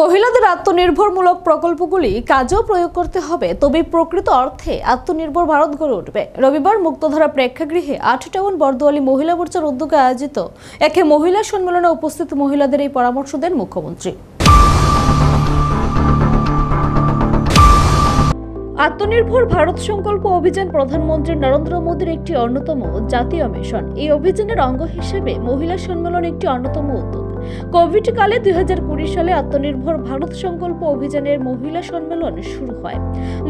মহিলাদের আত্মনির্ভরমূলক প্রকল্পগুলি কাজেও প্রয়োগ করতে হবে। তবে প্রকৃত অর্থে আত্মনির্ভর ভারত গড়ে উঠবে। রবিবার মুক্তধারা প্রেক্ষাগৃহে আঠাটাউন বর্দোয়ালি মহিলা মোর্চার উদ্যোগে আয়োজিত একে মহিলা সম্মেলনে উপস্থিত মহিলাদের এই পরামর্শ দেন মুখ্যমন্ত্রী। আত্মনির্ভর ভারত সংকল্প অভিযান প্রধানমন্ত্রী নরেন্দ্র মোদীর একটি অন্যতম জাতীয় মিশন। এই অভিযানের অঙ্গ হিসেবে মহিলা সম্মেলন একটি অন্যতম উদ্যোগ। কোভিড কালে দুই হাজার কুড়ি সালে আত্মনির্ভর ভারত সংকল্প অভিযানের মহিলা সম্মেলন শুরু হয়।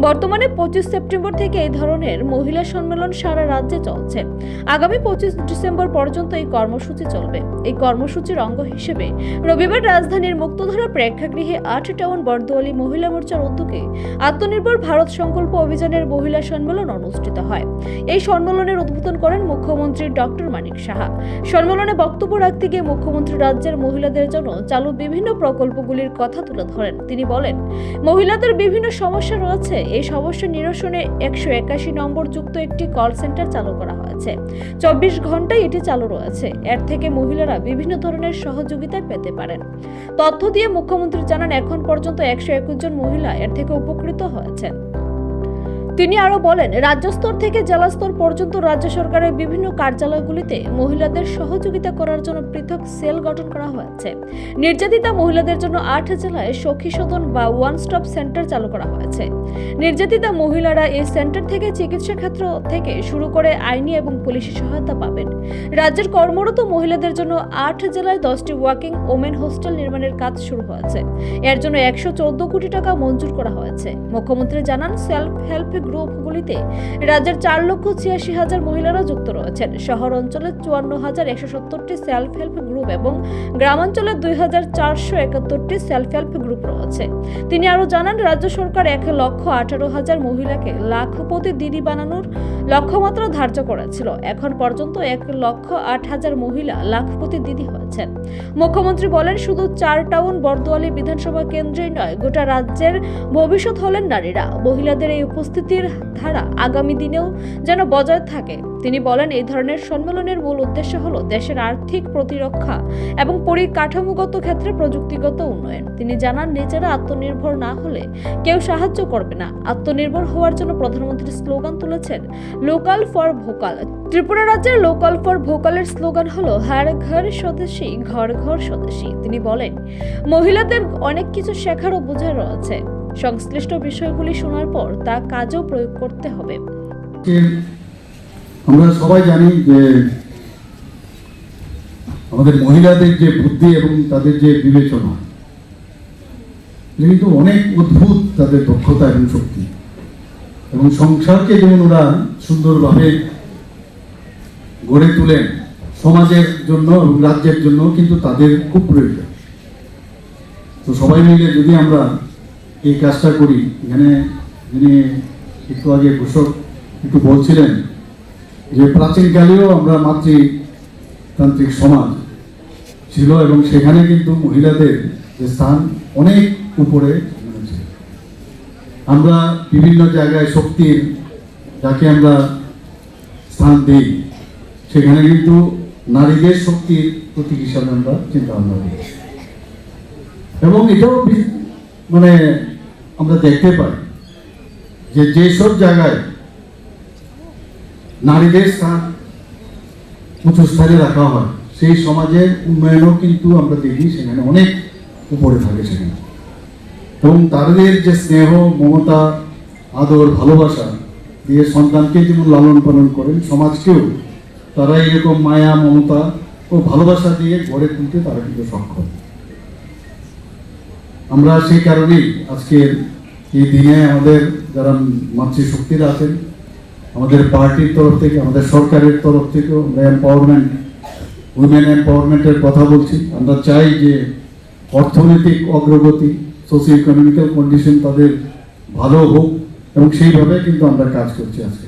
বর্তমানে পঁচিশ সেপ্টেম্বর থেকে এই ধরনের মহিলা সম্মেলন সারা রাজ্যে চলছে। আগামী পঁচিশ ডিসেম্বর পর্যন্ত এই কর্মসূচি চলবে। এই কর্মসূচির অঙ্গ হিসেবে রবিবার রাজধানীর মুক্তধারা প্রেক্ষাগৃহে আট টাউন বর্দোয়ালি মহিলা মোর্চার উদ্যোগে আত্মনির্ভর ভারত সংকল্প অভিযানের মহিলা সম্মেলন অনুষ্ঠিত হয়। এই সম্মেলনের উদ্বোধন করেন মুখ্যমন্ত্রী ডক্টর মানিক সাহা। সম্মেলনে বক্তব্য রাখতে গিয়ে মুখ্যমন্ত্রী রাজ্যের মহিলাদের জন্য চালু বিভিন্ন প্রকল্পগুলির কথা তুলে ধরেন। তিনি বলেন, মহিলাদের বিভিন্ন সমস্যা রয়েছে। এই সমস্যা নিরসনে একশো একাশি নম্বর যুক্ত একটি কল সেন্টার চালু করা হয়েছে। চব্বিশ ঘন্টায় এটি চালু রয়েছে। এর থেকে মহিলারা বিভিন্ন ধরনের সহযোগিতা পেতে পারেন। তথ্য দিয়ে মুখ্যমন্ত্রী জানান, এখন পর্যন্ত একশো একুশ জন মহিলা এর থেকে উপকৃত হয়েছেন। তিনি আরও বলেন রাজ্য স্তর থেকে জেলা স্তর পর্যন্ত রাজ্য সরকারের বিভিন্ন কার্যালয়গুলিতে মহিলাদের সহযোগিতা করার জন্য পৃথক সেল গঠন করা হয়েছে। নির্যাতিতা মহিলাদের জন্য আট জেলায় সখী সদন বা ওয়ান স্টপ সেন্টার চালু করা হয়েছে। নির্যাতিতা মহিলারা এই সেন্টার থেকে চিকিৎসা ক্ষেত্র থেকে শুরু করে আইনি এবং পুলিশি সহায়তা পাবেন। রাজ্যের কর্মরত মহিলাদের জন্য আট জেলায় দশটি ওয়ার্কিং ওমেন হোস্টেল নির্মাণের কাজ শুরু হয়েছে। এর জন্য একশো চোদ্দ কোটি টাকা মঞ্জুর করা হয়েছে। মুখ্যমন্ত্রী জানান, সেলফ হেল্প গ্রুপগুলিতে রাজ্যের চার লক্ষ ছিয়াশি হাজার মহিলারা যুক্ত রয়েছেন। শহর অঞ্চলে চুয়ান্ন হাজার একশো সত্তরটি সেলফ হেল্প গ্রুপ এবং গ্রামাঞ্চলে দুই হাজার চারশো একাত্তরটি সেলফ হেল্প গ্রুপ রয়েছে। তিনি আরও জানান, রাজ্য সরকার এক লক্ষ আঠারো হাজার মহিলাকে লাখপতি দিদি বানানোর লক্ষ্যমাত্রা ধার্য করেছিল। এখন পর্যন্ত এক লক্ষ আট হাজার মহিলা লাখপতি দিদি হয়েছেন। মুখ্যমন্ত্রী বলেন, শুধু চার টাউন বর্দোয়ালি বিধানসভা কেন্দ্রেই নয়, গোটা রাজ্যের ভবিষ্যৎ হলেন নারীরা। মহিলাদের এই উপস্থিতির ধারা আগামী দিনেও যেন বজায় থাকে। তিনি বলেন, এই ধরনের সম্মেলনের মূল উদ্দেশ্য হল দেশের আর্থিক প্রতিরক্ষা এবং পরিকাঠামোগত ক্ষেত্রে প্রযুক্তিগত উন্নয়ন। তিনি জানান, নিজেরা আত্মনির্ভর না হলে কেউ সাহায্য করবে না। আত্মনির্ভর হওয়ার জন্য প্রধানমন্ত্রী স্লোগান তুলেছেন, লোকাল ফর ভোকাল। ত্রিপুরা রাজ্যের লোকাল ফর ভোকালের স্লোগান হলো, হার ঘর স্বদেশী, ঘর ঘর স্বদেশী। তিনি বলেন, মহিলাদের অনেক কিছু শেখার ও বোঝার রয়েছে। সংশ্লিষ্ট বিষয়গুলি শোনার পর তা কাজেও প্রয়োগ করতে হবে। আমরা সবাই জানি যে আমাদের মহিলাদের যে বুদ্ধি এবং তাদের যে বিবেচনা কিন্তু অনেক অদ্ভুত তাদের দক্ষতা এবং শক্তি। এবং সংসারকে যেমন ওরা সুন্দরভাবে গড়ে তোলেন সমাজের জন্য এবং রাজ্যের জন্য, কিন্তু তাদের খুব প্রয়োজন। তো সবাই মিলে যদি আমরা এই কাজটা করি এখানে যিনি একটু আগে ঘোষক একটু বলছিলেন যে প্রাচীনকালেও আমরা মাতৃতান্ত্রিক সমাজ ছিল এবং সেখানে কিন্তু মহিলাদের যে স্থান অনেক উপরে। আমরা বিভিন্ন জায়গায় শক্তির যাকে আমরা স্থান দিই, সেখানে কিন্তু নারীদের শক্তির প্রতীক হিসাবে আমরা চিন্তা ভাবনা করি এবং এটাও মানে আমরা দেখতে পাই যে যেসব জায়গায় নারীদের স্থান উঁচু স্থানে রাখা হয়, সেই সমাজের উন্নয়নও কিন্তু আমরা দেখি সেখানে অনেক উপরে থাকে সেখানে। এবং তাদের যে স্নেহ, মমতা, আদর, ভালোবাসা দিয়ে সন্তানকে যেমন লালন পালন করেন, সমাজকেও তারা এরকম মায়া, মমতা ও ভালোবাসা দিয়ে গড়ে তুলতে তারা কিন্তু সক্ষম। আমরা সেই কারণেই আজকের এই দিনে আমাদের যারা মাতৃশক্তিরা আছেন, আমাদের পার্টির তরফ থেকে, আমাদের সরকারের তরফ থেকেও আমরা এম্পাওয়ারমেন্ট উইমেন এম্পাওয়ারমেন্টের কথা বলছি। আমরা চাই যে অর্থনৈতিক অগ্রগতি সোশিও ইকোনমিক্যাল কন্ডিশন তাদের ভালো হোক এবং সেইভাবে কিন্তু আমরা কাজ করছি আজকে।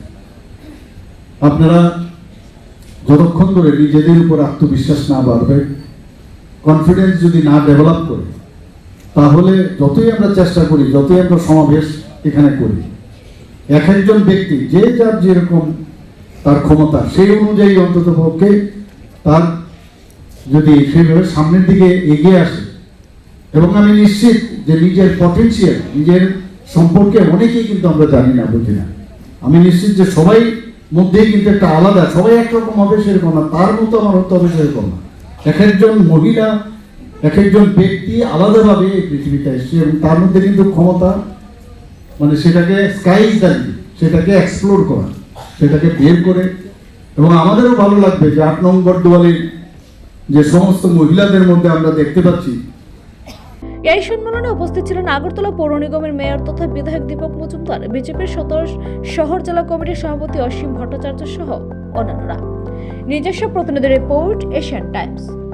আপনারা যতক্ষণ ধরে নিজেদের উপর আত্মবিশ্বাস না বাড়বে কনফিডেন্স যদি না ডেভেলপ করে তাহলে যতই আমরা চেষ্টা করি, যতই আমরা সমাবেশ এখানে করি, এক একজন ব্যক্তি, যে যার যেরকম তার ক্ষমতা, সেই অনুযায়ী অন্তত পক্ষে তার যদি সেইভাবে সামনের দিকে এগিয়ে আসে, এবং আমি নিশ্চিত যে নিজের পটেনশিয়াল নিজের সম্পর্কে অনেকেই কিন্তু আমরা জানি না, বুঝি না। আমি নিশ্চিত যে সবাই মধ্যেই কিন্তু একটা আলাদা, সবাই একরকম হবে সেরকম না, তার মতো আমার হতে হবে সেরকম না। এক একজন মহিলা এক একজন ব্যক্তি আলাদাভাবে এই পৃথিবীতে এসছে এবং তার মধ্যে কিন্তু ক্ষমতা মানে সেটাকে স্কাইজ দাঁড়িয়ে সেটাকে এক্সপ্লোর করা, সেটাকে বের করে। এবং আমাদেরও ভালো লাগবে যে আট নম্বর দোয়ালির যে সমস্ত মহিলাদের মধ্যে আমরা দেখতে পাচ্ছি। এই সম্মেলনে উপস্থিত ছিলেন আগরতলা পৌর নিগমের মেয়র তথা বিধায়ক দীপক মজুমদার, বিজেপির সদর শহর জেলা কমিটির সভাপতি অসীম ভট্টাচার্য সহ অন্যান্যরা। নিজস্ব প্রতিনিধি রিপোর্ট এশিয়ান টাইমস।